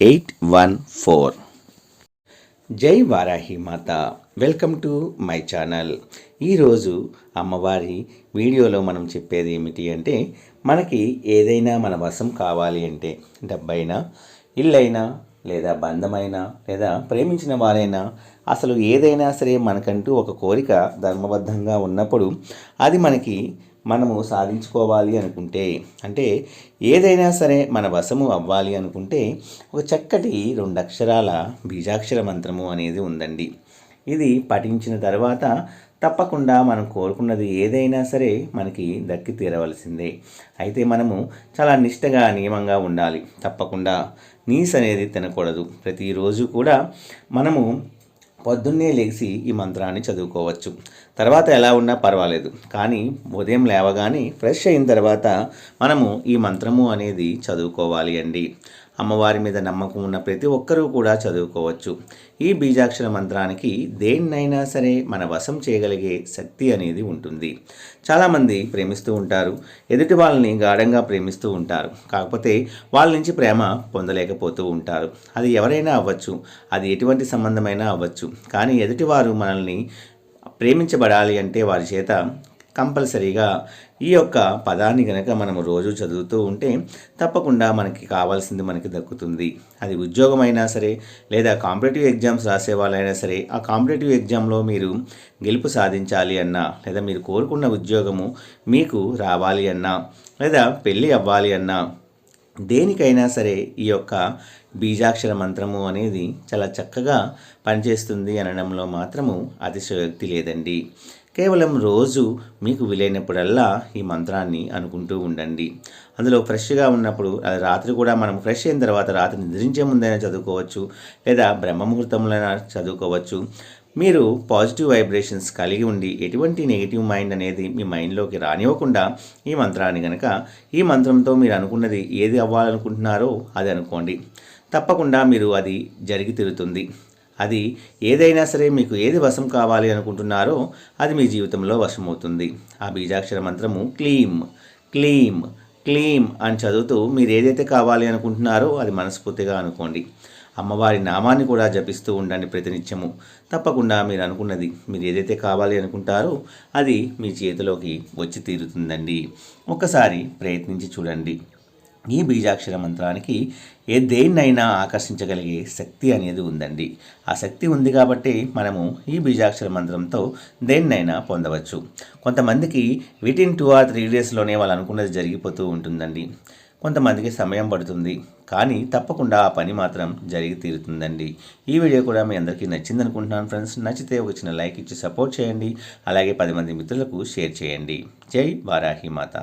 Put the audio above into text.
eight one four. జై వారాహి మాత. Welcome to my channel. ఈరోజు అమ్మవారి వీడియోలో మనం చెప్పేది ఏమిటి అంటే మనకి ఏదైనా మన వశం కావాలి అంటే డబ్బైనా ఇల్లైనా లేదా బంధమైనా లేదా ప్రేమించిన వారైనా అసలు ఏదైనా సరే మనకంటూ ఒక కోరిక ధర్మబద్ధంగా ఉన్నప్పుడు అది మనకి మనము సాధించుకోవాలి అనుకుంటే అంటే ఏదైనా సరే మన వశము అవ్వాలి అనుకుంటే ఒక చక్కటి రెండు అక్షరాల బీజాక్షర మంత్రము అనేది ఉందండి. ఇది పఠించిన తర్వాత తప్పకుండా మనం కోరుకున్నది ఏదైనా సరే మనకి దక్కి తీరవలసిందే. అయితే మనము చాలా నిష్టగా నియమంగా ఉండాలి. తప్పకుండా నీస్ అనేది తినకూడదు. ప్రతిరోజు కూడా మనము పొద్దున్నే లేచి ఈ మంత్రాన్ని చదువుకోవచ్చు. తర్వాత ఎలా ఉన్నా పర్వాలేదు. కానీ ఉదయం లేవగానే ఫ్రెష్ అయిన తర్వాత మనము ఈ మంత్రము అనేది చదువుకోవాలి అండి. అమ్మవారి మీద నమ్మకం ఉన్న ప్రతి ఒక్కరూ కూడా చదువుకోవచ్చు. ఈ బీజాక్షర మంత్రానికి దేన్నైనా సరే మన వశం చేయగలిగే శక్తి అనేది ఉంటుంది. చాలామంది ప్రేమిస్తూ ఉంటారు. ఎదుటి వాళ్ళని గాఢంగా ప్రేమిస్తూ ఉంటారు. కాకపోతే వాళ్ళ నుంచి ప్రేమ పొందలేకపోతూ ఉంటారు. అది ఎవరైనా అవ్వచ్చు. అది ఎటువంటి సంబంధమైనా అవ్వచ్చు. కానీ ఎదుటివారు మనల్ని ప్రేమించబడాలి అంటే వారి చేత కంపల్సరీగా ఈ యొక్క పదాన్ని కనుక మనం రోజు చదువుతూ ఉంటే తప్పకుండా మనకి కావాల్సింది మనకి దక్కుతుంది. అది ఉద్యోగమైనా సరే లేదా కాంపిటేటివ్ ఎగ్జామ్స్ రాసే వాళ్ళైనా సరే ఆ కాంపిటేటివ్ ఎగ్జామ్లో మీరు గెలుపు సాధించాలి అన్నా లేదా మీరు కోరుకున్న ఉద్యోగము మీకు రావాలి అన్నా లేదా పెళ్ళి అవ్వాలి అన్నా దేనికైనా సరే ఈ యొక్క బీజాక్షర మంత్రము అనేది చాలా చక్కగా పనిచేస్తుంది అనడంలో మాత్రము అతిశయోక్తి లేదండి. కేవలం రోజు మీకు వీలైనప్పుడల్లా ఈ మంత్రాన్ని అనుకుంటూ ఉండండి. అందులో ఫ్రెష్గా ఉన్నప్పుడు అది రాత్రి కూడా మనం ఫ్రెష్ అయిన తర్వాత రాత్రి నిద్రించే ముందైనా చదువుకోవచ్చు లేదా బ్రహ్మముహూర్తంలో చదువుకోవచ్చు. మీరు పాజిటివ్ వైబ్రేషన్స్ కలిగి ఉండి ఎటువంటి నెగిటివ్ మైండ్ అనేది మీ మైండ్లోకి రానివ్వకుండా ఈ మంత్రాన్ని కనుక ఈ మంత్రంతో మీరు అనుకున్నది ఏది అవ్వాలనుకుంటున్నారో అది అనుకోండి. తప్పకుండా మీరు అది జరిగి తిరుగుతుంది అది ఏదైనా సరే మీకు ఏది వశం కావాలి అనుకుంటున్నారో అది మీ జీవితంలో వశమవుతుంది. ఆ బీజాక్షర మంత్రము క్లీమ్ క్లీమ్ క్లీమ్ అని చదువుతూ మీరు ఏదైతే కావాలి అనుకుంటున్నారో అది మనస్ఫూర్తిగా అనుకోండి. అమ్మవారి నామాన్ని కూడా జపిస్తూ ఉండండి ప్రతినిత్యము. తప్పకుండా మీరు అనుకున్నది మీరు ఏదైతే కావాలి అనుకుంటారో అది మీ చేతిలోకి వచ్చి తీరుతుందండి. ఒకసారి ప్రయత్నించి చూడండి. ఈ బీజాక్షర మంత్రానికి ఏ దేన్నైనా ఆకర్షించగలిగే శక్తి అనేది ఉందండి. ఆ శక్తి ఉంది కాబట్టి మనము ఈ బీజాక్షర మంత్రంతో దేన్నైనా పొందవచ్చు. కొంతమందికి విటిన్ టూ ఆర్ త్రీ డేస్లోనే వాళ్ళు అనుకున్నది జరిగిపోతూ ఉంటుందండి. కొంతమందికి సమయం పడుతుంది. కానీ తప్పకుండా ఆ పని మాత్రం జరిగి తీరుతుందండి. ఈ వీడియో కూడా మీ అందరికీ నచ్చింది అనుకుంటున్నాను ఫ్రెండ్స్. నచ్చితే ఒక చిన్న లైక్ ఇచ్చి సపోర్ట్ చేయండి. అలాగే పది మంది మిత్రులకు షేర్ చేయండి. జై వారాహి మాత.